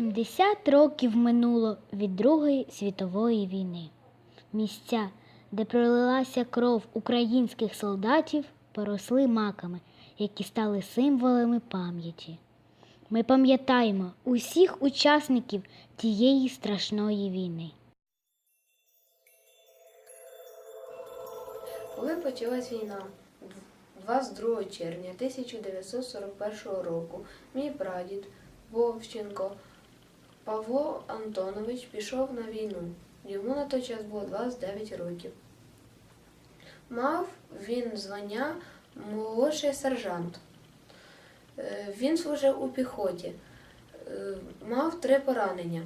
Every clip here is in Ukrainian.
70 років минуло від Другої світової війни. Місця, де пролилася кров українських солдатів, поросли маками, які стали символами пам'яті. Ми пам'ятаємо усіх учасників тієї страшної війни. Коли почалась війна, 22 червня 1941 року, мій прадід Вовченко Павло Антонович пішов на війну. Йому на той час було 29 років. Мав він звання молодший сержант. Е, Він служив у піхоті. Е, Мав три поранення.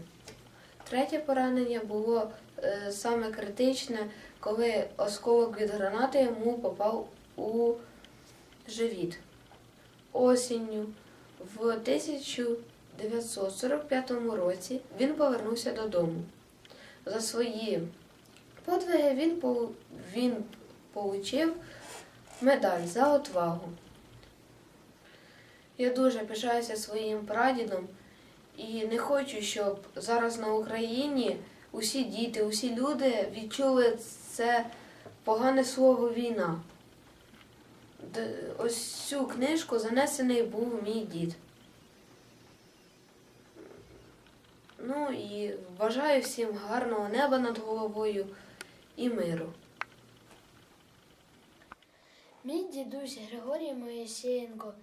Третє поранення було е, саме критичне, коли осколок від гранати йому попав у живіт. Осінню в 1945 році він повернувся додому. За свої подвиги він, полу- він получив медаль за отвагу. Я дуже пишаюся своїм прадідом і не хочу, щоб зараз на Україні усі діти, усі люди відчули це погане слово війна. Ось цю книжку занесений був мій дід. Ну і бажаю всім гарного неба над головою і миру. Мій дідусь Григорій Моїсеєнко,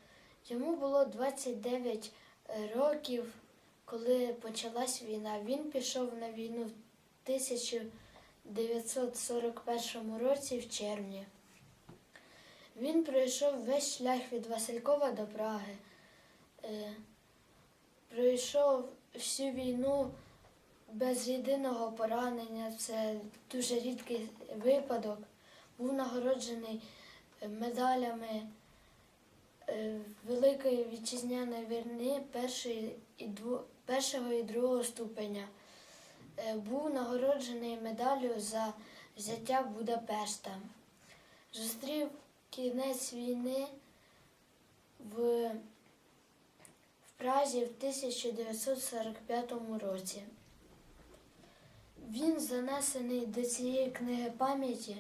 йому було 29 років, коли почалась війна. Він пішов на війну в 1941 році в червні. Він пройшов весь шлях від Василькова до Праги. Е, Пройшов всю війну без єдиного поранення. Це дуже рідкий випадок. Був нагороджений медалями е, Великої вітчизняної війни першого і другого ступеня. Е, Був нагороджений медаллю за взяття Будапешта. Зустрів кінець війни в Празі в 1945 році. Він занесений до цієї книги пам'яті.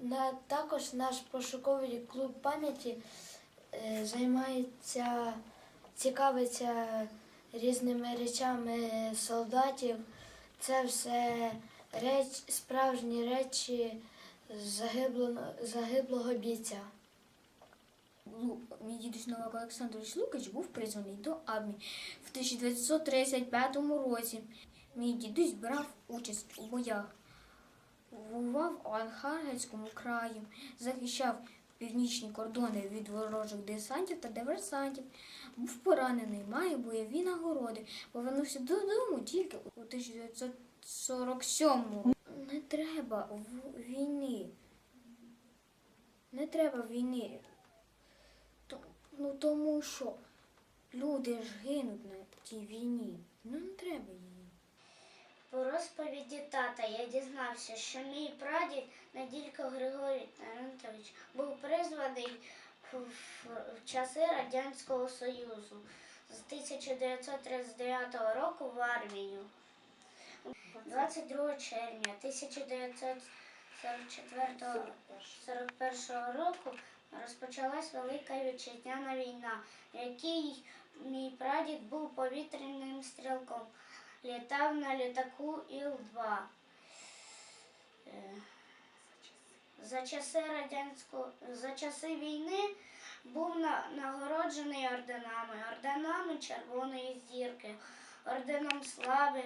На, також наш пошуковий клуб пам'яті е, займається, цікавиться різними речами солдатів. Це все реч, справжні речі загиблого, загиблого бійця. Дідусь Новак Олександрович Лукач був призваний до армії в 1935 році. Мій дідусь брав участь у боях, воював у Архангельському краї, захищав північні кордони від ворожих десантів та диверсантів. Був поранений, має бойові нагороди. Повернувся додому тільки у 1947 Не треба війни. Не треба війни. То- тому що люди ж гинуть на тій війні. Ну не треба її. По розповіді тата я дізнався, що мій прадід Наділько Григорій Тарантович був призваний в часи Радянського Союзу з 1939 року в армію. 22 червня 1944 року розпочалась Велика Вітчизняна війна, в якій мій прадід був повітряним стрілком літав на літаку Іл-2. Е, За часи радянського за часи війни був на, нагороджений орденами, орденами Червоної зірки, орденом слави.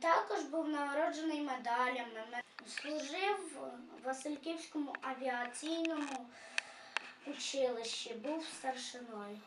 Також був нагороджений медалями. Служив в Васильківському авіаційному училищі, був старшиною.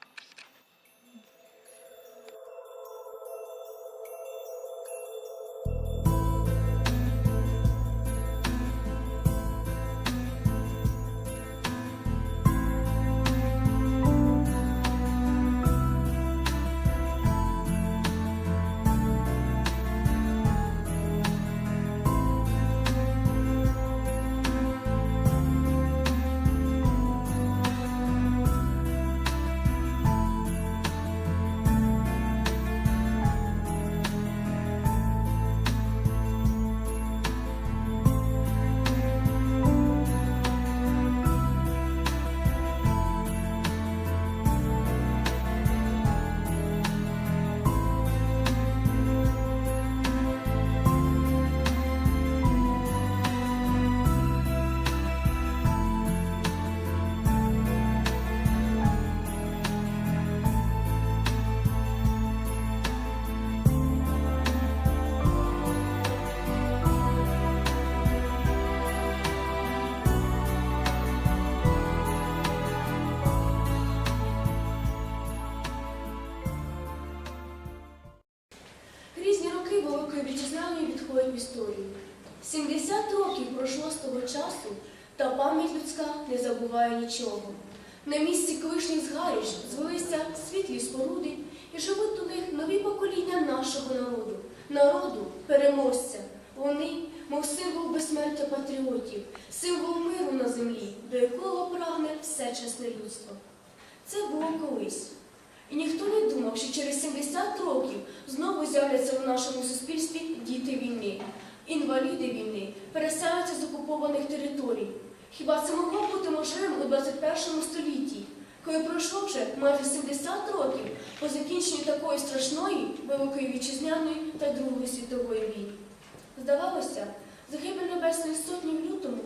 Великої Вітчизняної відходять в історію. 70 років пройшло з того часу, та пам'ять людська не забуває нічого. На місці колишніх згарищ звелися світлі споруди і живуть у них нові покоління нашого народу, народу переможця. Вони, мов символ безсмертя патріотів, символ миру на землі, до якого прагне все чесне людство. Це було колись. І ніхто не думав, що через 70 років з'являться в нашому суспільстві діти війни, інваліди війни, переселяться з окупованих територій. Хіба це могло бути можливим у 21 столітті, коли пройшло вже майже 70 років по закінченню такої страшної Великої Вітчизняної та Другої світової війни? Здавалося, загибель Небесної Сотні в лютому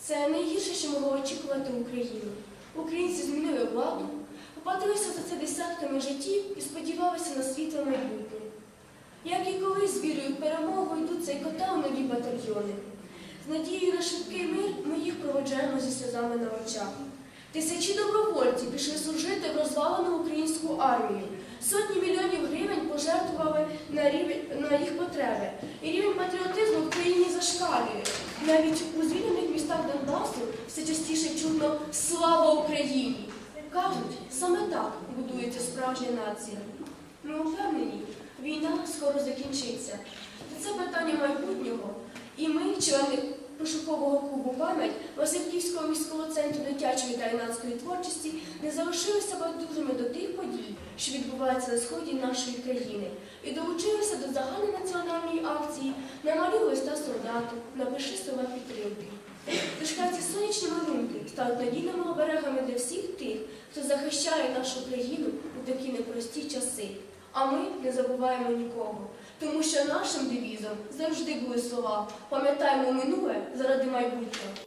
це найгірше, що могло очікувати Україну. Українці змінили владу, поплатилися за це десятками життів і сподівалися на світле майбутнє. Як і колись з вірою перемогу йдуть цей кота у нові батальйони. З надією на швидкий мир ми їх проводжаємо зі сльозами на очах. Тисячі добровольців пішли служити в розвалену українську армію. Сотні мільйонів гривень пожертвували на, рівень, на їх потреби. І рівень патріотизму в країні зашкалює. Навіть у звільнених містах Донбасу все частіше чутно Слава Україні! Кажуть, саме так будується справжня нація. Ми впевнені, війна скоро закінчиться. Це питання майбутнього. І ми, члени пошукового клубу пам'ять Васильківського міського центру дитячої та юнацької творчості, не залишилися байдужими до тих подій, що відбуваються на сході нашої країни, і долучилися до загальнонаціональної акції «Намалюй листа солдату, напиши слова підтримки. Хай ці сонячні малюнки стануть надійними оберегами для всіх тих, хто захищає нашу країну у такі непрості часи. А ми не забуваємо нікого, тому що нашим девізом завжди були слова Пам'ятаємо минуле заради майбутнього.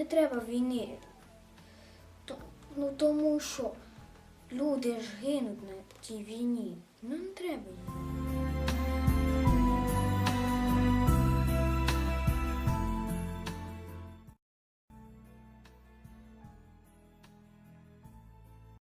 Не треба війни. Ну тому що люди ж гинуть на тій війні. Ну не треба її.